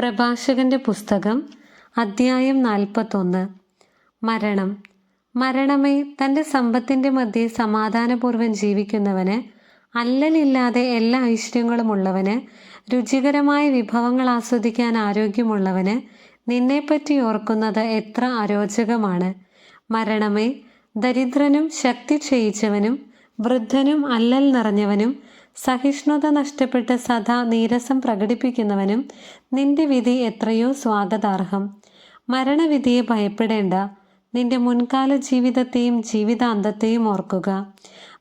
പ്രഭാഷകന്റെ പുസ്തകം അദ്ധ്യായം നാൽപ്പത്തൊന്ന്. മരണം. മരണമേ തന്റെ സമ്പത്തിന്റെ മധ്യേ സമാധാനപൂർവം ജീവിക്കുന്നവന് അല്ലലില്ലാതെ എല്ലാ ഐശ്വര്യങ്ങളും ഉള്ളവന് രുചികരമായ വിഭവങ്ങൾ ആസ്വദിക്കാൻ ആരോഗ്യമുള്ളവന് നിന്നെപ്പറ്റി ഓർക്കുന്നത് എത്ര അരോചകമാണ്. മരണമേ ദരിദ്രനും ശക്തി ക്ഷയിച്ചവനും വൃദ്ധനും അല്ലൽ നിറഞ്ഞവനും സഹിഷ്ണുത നഷ്ടപ്പെട്ട് സദാ നീരസം പ്രകടിപ്പിക്കുന്നവനും നിന്റെ വിധി എത്രയോ സ്വാഗതാർഹം. മരണവിധിയെ ഭയപ്പെടേണ്ട. നിന്റെ മുൻകാല ജീവിതത്തെയും ജീവിതാന്തത്തെയും ഓർക്കുക.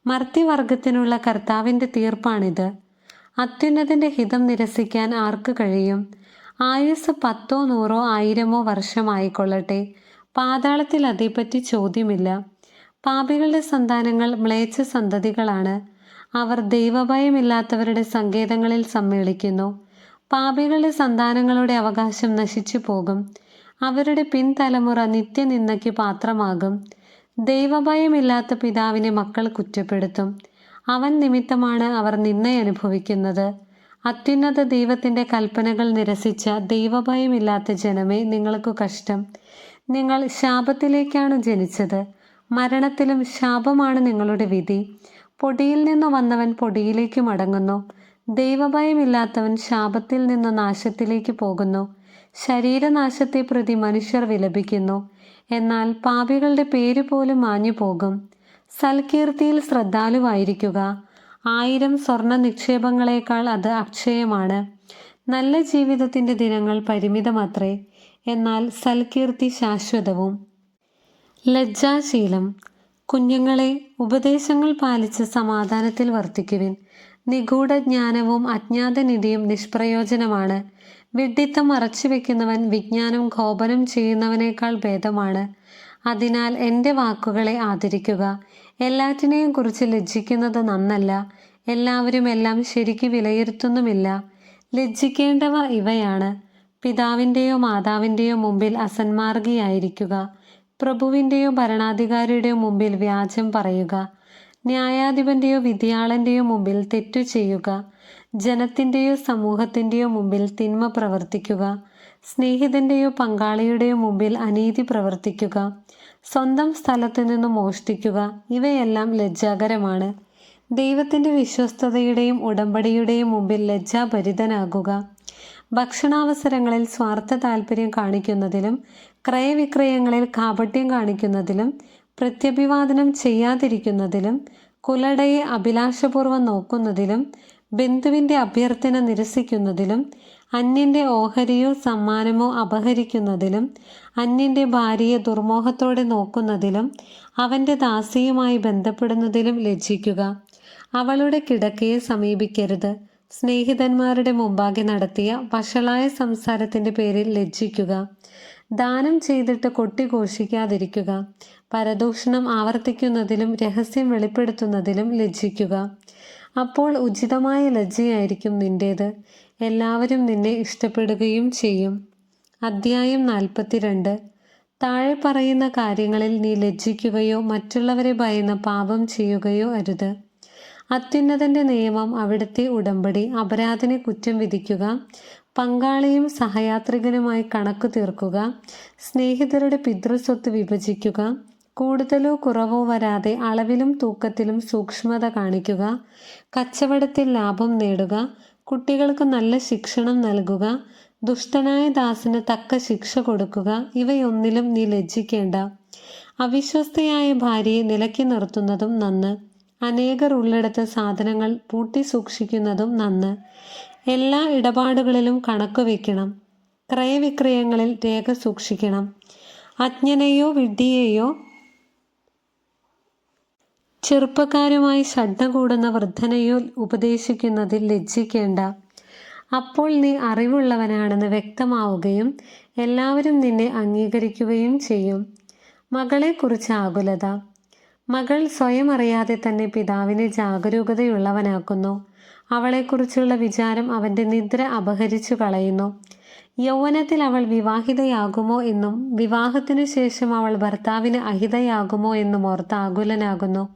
മർത്യവർഗത്തിനുള്ള കർത്താവിന്റെ തീർപ്പാണിത്. അത്യുന്നതിന്റെ ഹിതം നിരസിക്കാൻ ആർക്ക് കഴിയും? ആയുസ് പത്തോ നൂറോ ആയിരമോ വർഷമായിക്കൊള്ളട്ടെ. പാതാളത്തിൽ അതേപ്പറ്റി ചോദ്യമില്ല. പാപികളുടെ സന്താനങ്ങൾ മ്ലേച്ഛ സന്തതികളാണ് അവർ ദൈവഭയമില്ലാത്തവരുടെ സങ്കേതങ്ങളിൽ സമ്മേളിക്കുന്നു. പാപികളുടെ സന്താനങ്ങളുടെ അവകാശം നശിച്ചു പോകും അവരുടെ പിൻതലമുറ നിത്യനിന്ദയ്ക്ക് പാത്രമാകും. ദൈവഭയമില്ലാത്ത പിതാവിനെ മക്കൾ കുറ്റപ്പെടുത്തും. അവൻ നിമിത്തമാണ് അവർ നിന്നയനുഭവിക്കുന്നത് അത്യുന്നത ദൈവത്തിന്റെ കൽപ്പനകൾ നിരസിച്ച ദൈവഭയമില്ലാത്ത ജനമേ നിങ്ങൾക്കു കഷ്ടം. നിങ്ങൾ ശാപത്തിലേക്കാണ് ജനിച്ചത്. മരണത്തിലും ശാപമാണ് നിങ്ങളുടെ വിധി. പൊടിയിൽ നിന്ന് വന്നവൻ പൊടിയിലേക്ക് മടങ്ങുന്നു. ദൈവഭയമില്ലാത്തവൻ ശാപത്തിൽ നിന്ന് നാശത്തിലേക്ക് പോകുന്നു. ശരീരനാശത്തെ പ്രതി മനുഷ്യർ വിലപിക്കുന്നു. എന്നാൽ പാപികളുടെ പേര് പോലും മാഞ്ഞു പോകും. സൽകീർത്തിയിൽ ശ്രദ്ധാലുവായിരിക്കുക. ആയിരം സ്വർണ നിക്ഷേപങ്ങളെക്കാൾ അത് അക്ഷയമാണ്. നല്ല ജീവിതത്തിന്റെ ദിനങ്ങൾ പരിമിതമത്രേ. എന്നാൽ സൽകീർത്തി ശാശ്വതവും. ലജ്ജാശീലം. കുഞ്ഞുങ്ങളെ ഉപദേശങ്ങൾ പാലിച്ച് സമാധാനത്തിൽ വർത്തിക്കുവിൻ. നിഗൂഢജ്ഞാനവും അജ്ഞാതനിധിയും നിഷ്പ്രയോജനമാണ്. വിഡ്ഢിത്തം മറച്ചുവെക്കുന്നവൻ വിജ്ഞാനം കോപനം ചെയ്യുന്നവനേക്കാൾ ഭേദമാണ്. അതിനാൽ എന്റെ വാക്കുകളെ ആദരിക്കുക. എല്ലാറ്റിനെയും കുറിച്ച് ലജ്ജിക്കുന്നത് നന്നല്ല. എല്ലാവരും എല്ലാം ശരിക്ക് വിലയിരുത്തുന്നുമില്ല. ലജ്ജിക്കേണ്ടവ ഇവയാണ്. പിതാവിന്റെയോ മാതാവിന്റെയോ മുമ്പിൽ അസന്മാർഗിയായിരിക്കുക. പ്രഭുവിന്റെയോ ഭരണാധികാരിയുടെയോ മുമ്പിൽ വ്യാജം പറയുക ന്യായാധിപന്റെയോ വിധിയാളന്റെയോ മുമ്പിൽ തെറ്റു ചെയ്യുക ജനത്തിന്റെയോ സമൂഹത്തിന്റെയോ മുമ്പിൽ തിന്മ പ്രവർത്തിക്കുക സ്നേഹിതന്റെയോ പങ്കാളിയുടെയോ മുമ്പിൽ അനീതി പ്രവർത്തിക്കുക സ്വന്തം സ്ഥലത്തു നിന്ന് മോഷ്ടിക്കുക ഇവയെല്ലാം ലജ്ജാകരമാണ്. ദൈവത്തിന്റെ വിശ്വസ്തതയുടെയും ഉടമ്പടിയുടെയും മുമ്പിൽ ലജ്ജാഭരിതനാകുക. ഭക്ഷണാവസരങ്ങളിൽ സ്വാർത്ഥ താല്പര്യം കാണിക്കുന്നതിലും ക്രയവിക്രയങ്ങളിൽ കാപട്യം കാണിക്കുന്നതിലും പ്രത്യഭിവാദനം ചെയ്യാതിരിക്കുന്നതിലും കുലടയെ അഭിലാഷപൂർവം നോക്കുന്നതിലും ബന്ധുവിന്റെ അഭ്യർത്ഥന നിരസിക്കുന്നതിലും അന്യന്റെ ഓഹരിയോ സമ്മാനമോ അപഹരിക്കുന്നതിലും അന്യന്റെ ഭാര്യയെ ദുർമോഹത്തോടെ നോക്കുന്നതിലും അവന്റെ ദാസിയുമായി ബന്ധപ്പെടുന്നതിലും ലജ്ജിക്കുക. അവളുടെ കിടക്കയെ സമീപിക്കരുത്. സ്നേഹിതന്മാരുടെ മുമ്പാകെ നടത്തിയ വഷളായ സംസാരത്തിന്റെ പേരിൽ ലജ്ജിക്കുക. ദാനം ചെയ്തിട്ട് കൊട്ടിഘോഷിക്കാതിരിക്കുക പരദൂഷണം ആവർത്തിക്കുന്നതിലും രഹസ്യം വെളിപ്പെടുത്തുന്നതിലും ലജ്ജിക്കുക. അപ്പോൾ ഉചിതമായ ലജ്ജയായിരിക്കും നിന്റേത് എല്ലാവരും നിന്നെ ഇഷ്ടപ്പെടുകയും ചെയ്യും. അദ്ധ്യായം നാൽപ്പത്തിരണ്ട്. താഴെ പറയുന്ന കാര്യങ്ങളിൽ നീ ലജ്ജിക്കുകയോ മറ്റുള്ളവരെ ഭയന്ന പാപം ചെയ്യുകയോ അരുത്. അത്യുന്നതന്റെ നിയമം അവിടുത്തെ ഉടമ്പടി അപരാധിനെ കുറ്റം വിധിക്കുക പങ്കാളിയും സഹയാത്രികനുമായി കണക്ക് തീർക്കുക സ്നേഹിതരുടെ പിതൃസ്വത്ത് വിഭജിക്കുക കൂടുതലോ കുറവോ വരാതെ അളവിലും തൂക്കത്തിലും സൂക്ഷ്മത കാണിക്കുക കച്ചവടത്തിൽ ലാഭം നേടുക കുട്ടികൾക്ക് നല്ല ശിക്ഷണം നൽകുക ദുഷ്ടനായ ദാസിന് തക്ക ശിക്ഷ കൊടുക്കുക ഇവയൊന്നിലും നീ ലജ്ജിക്കേണ്ട. അവിശ്വസ്തയായ ഭാര്യയെ നിലക്കി നിർത്തുന്നതും നന്ന്. അനേകർ ഉള്ളിടത്ത് സാധനങ്ങൾ പൂട്ടി സൂക്ഷിക്കുന്നതും നന്ന്. എല്ലാ ഇടപാടുകളിലും കണക്ക് വയ്ക്കണം ക്രയവിക്രയങ്ങളിൽ രേഖ സൂക്ഷിക്കണം. അജ്ഞനെയോ വിഡ്ഢിയെയോ ചെറുപ്പക്കാരുമായി ശ്രദ്ധ കൂടുന്ന വൃദ്ധനെയോ ഉപദേശിക്കുന്നതിൽ ലജ്ജിക്കേണ്ട. അപ്പോൾ നീ അറിവുള്ളവനാണെന്ന് വ്യക്തമാവുകയും എല്ലാവരും നിന്നെ അംഗീകരിക്കുകയും ചെയ്യും. മകളെക്കുറിച്ച് ആകുലത. മകൾ സ്വയം അറിയാതെ തന്നെ പിതാവിനെ ജാഗരൂകതയുള്ളവനാക്കുന്നു. അവളെക്കുറിച്ചുള്ള വിചാരം അവന്റെ നിദ്ര അപഹരിച്ചു കളയുന്നു. യൗവനത്തിൽ അവൾ വിവാഹിതയാകുമോ എന്നും വിവാഹത്തിനു ശേഷം അവൾ ഭർത്താവിന് അഹിതയാകുമോ എന്നും ഓർത്ത് ആകുലനാകുന്നു.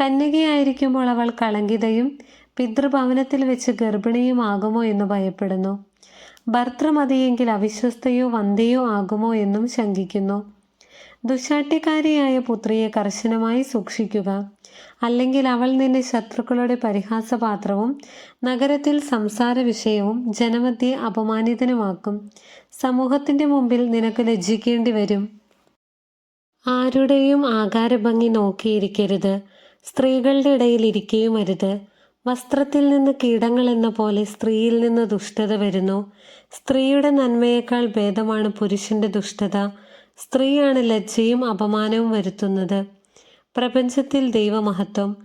കന്യകയായിരിക്കുമ്പോൾ അവൾ കളങ്കിതയും പിതൃഭവനത്തിൽ വെച്ച് ഗർഭിണിയുമാകുമോ എന്ന് ഭയപ്പെടുന്നു. ഭർത്തൃമതിയെങ്കിൽ അവിശ്വസ്തയോ വന്ധ്യയോ ആകുമോ എന്നും ശങ്കിക്കുന്നു. ദുശാട്ടിക്കാരിയായ പുത്രിയെ കർശനമായി സൂക്ഷിക്കുക. അല്ലെങ്കിൽ അവൾ നിന്നെ ശത്രുക്കളുടെ പരിഹാസപാത്രവും നഗരത്തിൽ സംസാര വിഷയവും ജനമധ്യെ അപമാനിതനുമാക്കും. സമൂഹത്തിന്റെ മുമ്പിൽ നിനക്ക് ലജ്ജിക്കേണ്ടി വരും. ആരുടെയും ആകാരഭംഗി നോക്കിയിരിക്കരുത്. സ്ത്രീകളുടെ ഇടയിൽ ഇരിക്കുകയും അരുത്. വസ്ത്രത്തിൽ നിന്ന് കീടങ്ങൾ എന്ന പോലെ സ്ത്രീയിൽ നിന്ന് ദുഷ്ടത വരുന്നു. സ്ത്രീയുടെ നന്മയേക്കാൾ ഭേദമാണ് പുരുഷന്റെ ദുഷ്ടത. സ്ത്രീയാണ് ലജ്ജയും അപമാനവും വരുത്തുന്നത്. പ്രപഞ്ചത്തിൽ ദൈവമഹത്വം.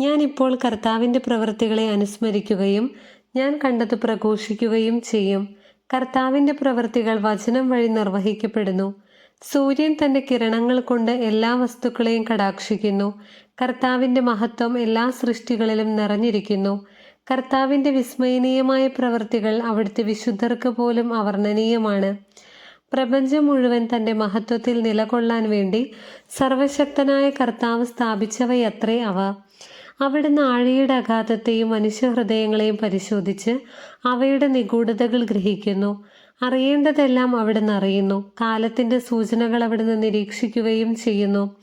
ഞാൻ ഇപ്പോൾ കർത്താവിന്റെ പ്രവൃത്തികളെ അനുസ്മരിക്കുകയും ഞാൻ കണ്ടത് പ്രഘോഷിക്കുകയും ചെയ്യും. കർത്താവിന്റെ പ്രവൃത്തികൾ വചനം വഴി നിർവഹിക്കപ്പെടുന്നു. സൂര്യൻ തന്റെ കിരണങ്ങൾ കൊണ്ട് എല്ലാ വസ്തുക്കളെയും കടാക്ഷിക്കുന്നു. കർത്താവിന്റെ മഹത്വം എല്ലാ സൃഷ്ടികളിലും നിറഞ്ഞിരിക്കുന്നു. കർത്താവിന്റെ വിസ്മയനീയമായ പ്രവൃത്തികൾ അവിടുത്തെ വിശുദ്ധർക്ക് പോലും അവർണനീയമാണ്. പ്രപഞ്ചം മുഴുവൻ തന്റെ മഹത്വത്തിൽ നിലകൊള്ളാൻ വേണ്ടി സർവശക്തനായ കർത്താവ് സ്ഥാപിച്ചവയത്രേ അവ. അവിടുന്ന് ആഴിയുടെ അഗാധത്തെയും മനുഷ്യഹൃദയങ്ങളെയും പരിശോധിച്ച് അവയുടെ നിഗൂഢതകൾ ഗ്രഹിക്കുന്നു. അറിയേണ്ടതെല്ലാം അവിടുന്ന് അറിയുന്നു. കാലത്തിന്റെ സൂചനകൾ അവിടുന്ന് നിരീക്ഷിക്കുകയും ചെയ്യുന്നു.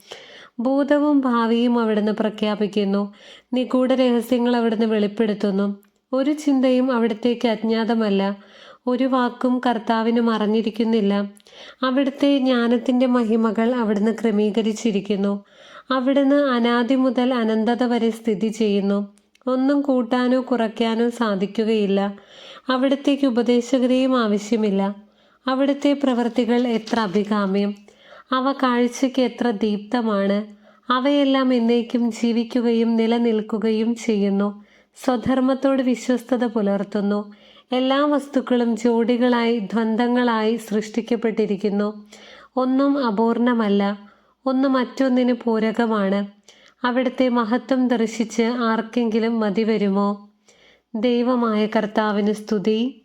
ഭൂതവും ഭാവിയും അവിടുന്ന് പ്രഖ്യാപിക്കുന്നു. നിഗൂഢ രഹസ്യങ്ങൾ അവിടുന്ന് വെളിപ്പെടുത്തുന്നു. ഒരു ചിന്തയും അവിടത്തേക്ക് അജ്ഞാതമല്ല. ഒരു വാക്കും കർത്താവിന് മറഞ്ഞിരിക്കുന്നില്ല അവിടുത്തെ ജ്ഞാനത്തിന്റെ മഹിമകൾ അവിടുന്ന് ക്രമീകരിച്ചിരിക്കുന്നു. അവിടുന്ന് അനാദി മുതൽ അനന്തത വരെ സ്ഥിതി ചെയ്യുന്നു. ഒന്നും കൂട്ടാനോ കുറയ്ക്കാനോ സാധിക്കുകയില്ല. അവിടത്തേക്ക് ഉപദേശകരെയും ആവശ്യമില്ല. അവിടുത്തെ പ്രവൃത്തികൾ എത്ര അഭികാമ്യം. അവ കാഴ്ചയ്ക്ക് എത്ര ദീപ്തമാണ്. അവയെല്ലാം എന്നേക്കും ജീവിക്കുകയും നിലനിൽക്കുകയും ചെയ്യുന്നു. സ്വധർമ്മത്തോട് വിശ്വസ്തത പുലർത്തുന്നു. എല്ലാ വസ്തുക്കളും ജോഡികളായി ദ്വന്ദ്ങ്ങളായി സൃഷ്ടിക്കപ്പെട്ടിരിക്കുന്നു. ഒന്നും അപൂർണമല്ല ഒന്ന് മറ്റൊന്നിന് പൂരകമാണ്. അവിടുത്തെ മഹത്വം ദർശിച്ച് ആർക്കെങ്കിലും മതി വരുമോ ദൈവമായ കർത്താവിന് സ്തുതി.